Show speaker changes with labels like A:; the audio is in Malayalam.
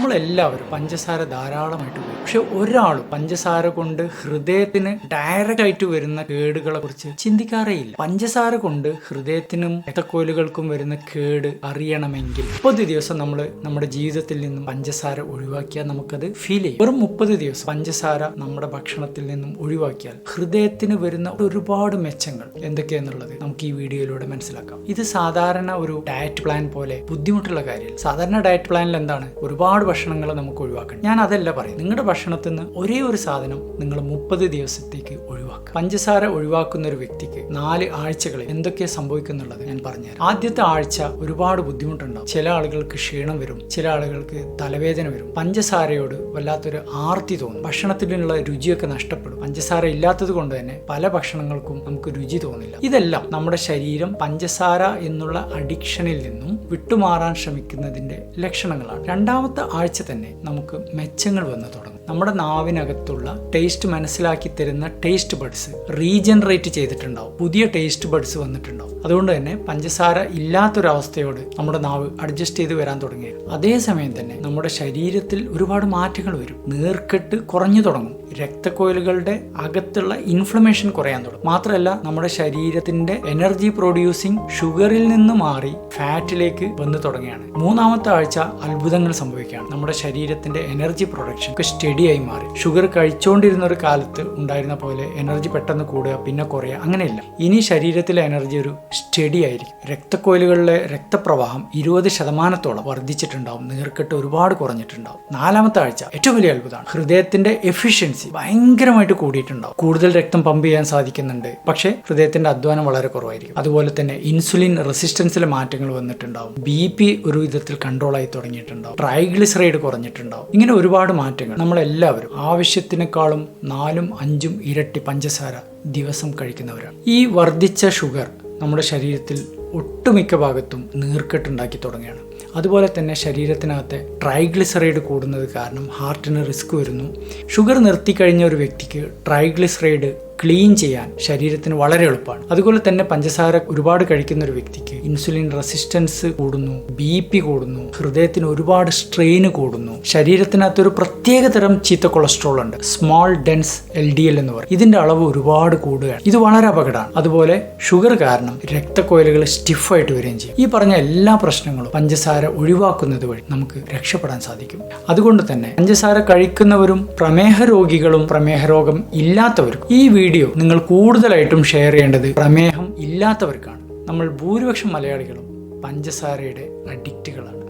A: നമ്മളെല്ലാവരും പഞ്ചസാര ധാരാളമായിട്ട് ഉപയോഗിക്കും. പക്ഷെ ഒരാൾ പഞ്ചസാര കൊണ്ട് ഹൃദയത്തിന് ഡയറക്റ്റ് ആയിട്ട് വരുന്ന കേടുകളെ കുറിച്ച് ചിന്തിക്കാറേയില്ല. പഞ്ചസാര കൊണ്ട് ഹൃദയത്തിനും രക്തക്കോലുകൾക്കും വരുന്ന കേട് അറിയണമെങ്കിൽ മുപ്പത് ദിവസം നമ്മൾ നമ്മുടെ ജീവിതത്തിൽ നിന്നും പഞ്ചസാര ഒഴിവാക്കിയാൽ നമുക്കത് ഫീൽ ചെയ്യും. വെറും മുപ്പത് ദിവസം പഞ്ചസാര നമ്മുടെ ഭക്ഷണത്തിൽ നിന്നും ഒഴിവാക്കിയാൽ ഹൃദയത്തിന് വരുന്ന ഒരുപാട് മെച്ചങ്ങൾ എന്തൊക്കെയാന്നുള്ളത് നമുക്ക് ഈ വീഡിയോയിലൂടെ മനസ്സിലാക്കാം. ഇത് സാധാരണ ഒരു ഡയറ്റ് പ്ലാൻ പോലെ ബുദ്ധിമുട്ടുള്ള കാര്യം സാധാരണ ഡയറ്റ് പ്ലാനിൽ എന്താണ് ഒരുപാട് ഭക്ഷണങ്ങൾ നമുക്ക് ഒഴിവാക്കണം. ഞാൻ അതല്ല പറയും. നിങ്ങളുടെ ഭക്ഷണത്തിൽ നിന്ന് ഒരേ ഒരു സാധനം നിങ്ങൾ മുപ്പത് ദിവസത്തേക്ക് ഒഴിവാക്കുക. പഞ്ചസാര ഒഴിവാക്കുന്ന ഒരു വ്യക്തിക്ക് നാല് ആഴ്ചകളിൽ എന്തൊക്കെ സംഭവിക്കുന്നുള്ളത് ഞാൻ പറഞ്ഞുതരാം. ആദ്യത്തെ ആഴ്ച ഒരുപാട് ബുദ്ധിമുട്ടുണ്ടാവും. ചില ആളുകൾക്ക് ക്ഷീണം വരും. ചില ആളുകൾക്ക് തലവേദന വരും. പഞ്ചസാരയോട് വല്ലാത്തൊരു ആർത്തി തോന്നും. ഭക്ഷണത്തിനുള്ള രുചിയൊക്കെ നഷ്ടപ്പെടും. പഞ്ചസാര ഇല്ലാത്തത് കൊണ്ട് തന്നെ പല ഭക്ഷണങ്ങൾക്കും നമുക്ക് രുചി തോന്നില്ല. ഇതെല്ലാം നമ്മുടെ ശരീരം പഞ്ചസാര എന്നുള്ള അഡിക്ഷനിൽ നിന്നും വിട്ടുമാറാൻ ശ്രമിക്കുന്നതിന്റെ ലക്ഷണങ്ങളാണ്. രണ്ടാമത്തെ ആഴ്ച തന്നെ നമുക്ക് മെച്ചങ്ങൾ വന്ന് തുടങ്ങും. നമ്മുടെ നാവിനകത്തുള്ള ടേസ്റ്റ് മനസ്സിലാക്കി തരുന്ന ടേസ്റ്റ് ബഡ്സ് റീജനറേറ്റ് ചെയ്തിട്ടുണ്ടാവും. പുതിയ ടേസ്റ്റ് ബഡ്സ് വന്നിട്ടുണ്ടാവും. അതുകൊണ്ട് തന്നെ പഞ്ചസാര ഇല്ലാത്തൊരവസ്ഥയോട് നമ്മുടെ നാവ് അഡ്ജസ്റ്റ് ചെയ്ത് വരാൻ തുടങ്ങി അതേസമയം തന്നെ നമ്മുടെ ശരീരത്തിൽ ഒരുപാട് മാറ്റങ്ങൾ വരും. നീർക്കെട്ട് കുറഞ്ഞു തുടങ്ങും. രക്തക്കോയിലുകളുടെ അകത്തുള്ള ഇൻഫ്ലമേഷൻ കുറയാൻ തുടങ്ങും. മാത്രമല്ല നമ്മുടെ ശരീരത്തിന്റെ എനർജി പ്രൊഡ്യൂസിങ് ഷുഗറിൽ നിന്ന് മാറി ഫാറ്റിലേക്ക് വന്നു തുടങ്ങുകയാണ്. മൂന്നാമത്തെ ആഴ്ച അത്ഭുതങ്ങൾ സംഭവിക്കുകയാണ്. നമ്മുടെ ശരീരത്തിന്റെ എനർജി പ്രൊഡക്ഷൻ ഒക്കെ സ്റ്റഡി ആയി മാറി. ഷുഗർ കഴിച്ചുകൊണ്ടിരുന്ന ഒരു കാലത്ത് ഉണ്ടായിരുന്ന പോലെ എനർജി പെട്ടെന്ന് കൂടുക പിന്നെ കുറയുക അങ്ങനെയില്ല. ഇനി ശരീരത്തിലെ എനർജി ഒരു സ്റ്റഡി ആയിരിക്കും രക്തക്കോയിലുകളിലെ രക്തപ്രവാഹം ഇരുപത് ശതമാനത്തോളം വർദ്ധിച്ചിട്ടുണ്ടാവും. നീർക്കെട്ട് ഒരുപാട് കുറഞ്ഞിട്ടുണ്ടാവും. നാലാമത്തെ ആഴ്ച ഏറ്റവും വലിയ അത്ഭുതമാണ്. ഹൃദയത്തിന്റെ എഫിഷ്യൻസി ഭയങ്കരമായിട്ട് കൂടിയിട്ടുണ്ടാവും. കൂടുതൽ രക്തം പമ്പ് ചെയ്യാൻ സാധിക്കുന്നുണ്ട്. പക്ഷേ ഹൃദയത്തിന്റെ അധ്വാനം വളരെ കുറവായിരിക്കും. അതുപോലെ തന്നെ ഇൻസുലിൻ റെസിസ്റ്റൻസിലെ മാറ്റങ്ങൾ വന്നിട്ടുണ്ടാവും. ബി പി ഒരു വിധത്തിൽ കൺട്രോൾ ആയി തുടങ്ങിയിട്ടുണ്ടാവും. ട്രൈഗ്ലിസറൈഡ് കുറഞ്ഞിട്ടുണ്ടാവും. ഇങ്ങനെ ഒരുപാട് മാറ്റങ്ങൾ. നമ്മളെല്ലാവരും ആവശ്യത്തിനേക്കാളും നാലും അഞ്ചും ഇരട്ടി പഞ്ചസാര ദിവസം കഴിക്കുന്നവരാണ്. ഈ വർദ്ധിച്ച ഷുഗർ നമ്മുടെ ശരീരത്തിൽ ഒട്ടുമിക്ക ഭാഗത്തും നീർക്കെട്ടുണ്ടാക്കി തുടങ്ങുകയാണ്. അതുപോലെ തന്നെ ശരീരത്തിനകത്തെ ട്രൈഗ്ലിസറൈഡ് കൂടുന്നത് കാരണം ഹാർട്ടിന് റിസ്ക് വരുന്നു. ഷുഗർ നിർത്തി കഴിഞ്ഞ ഒരു വ്യക്തിക്ക് ട്രൈഗ്ലിസറൈഡ് ക്ലീൻ ചെയ്യാൻ ശരീരത്തിന് വളരെ എളുപ്പമാണ്. അതുപോലെ തന്നെ പഞ്ചസാര ഒരുപാട് കഴിക്കുന്ന ഒരു വ്യക്തിക്ക് ഇൻസുലിൻ റെസിസ്റ്റൻസ് കൂടുന്നു ബി പി കൂടുന്നു ഹൃദയത്തിന് ഒരുപാട് സ്ട്രെയിൻ കൂടുന്നു ശരീരത്തിനകത്ത് ഒരു പ്രത്യേക തരം ചീത്ത കൊളസ്ട്രോൾ ഉണ്ട് small dense L D L എന്ന് പറയും. ഇതിന്റെ അളവ് ഒരുപാട് കൂടുകയാണ്. ഇത് വളരെ അപകടമാണ്. അതുപോലെ ഷുഗർ കാരണം രക്തക്കോയിലുകൾ സ്റ്റിഫായിട്ട് വരികയും ചെയ്യും. ഈ പറഞ്ഞ എല്ലാ പ്രശ്നങ്ങളും പഞ്ചസാര ഒഴിവാക്കുന്നത് വഴി നമുക്ക് രക്ഷപ്പെടാൻ സാധിക്കും. അതുകൊണ്ട് തന്നെ പഞ്ചസാര കഴിക്കുന്നവരും പ്രമേഹ രോഗികളും പ്രമേഹ രോഗം ഇല്ലാത്തവർക്കും ഈ വീഡിയോ നിങ്ങൾ കൂടുതലായിട്ടും ഷെയർ ചെയ്യേണ്ടത് പ്രമേഹം ഇല്ലാത്തവർക്കാണ്. നമ്മൾ ഭൂരിപക്ഷം മലയാളികളും പഞ്ചസാരയുടെ അഡിക്റ്റുകളാണ്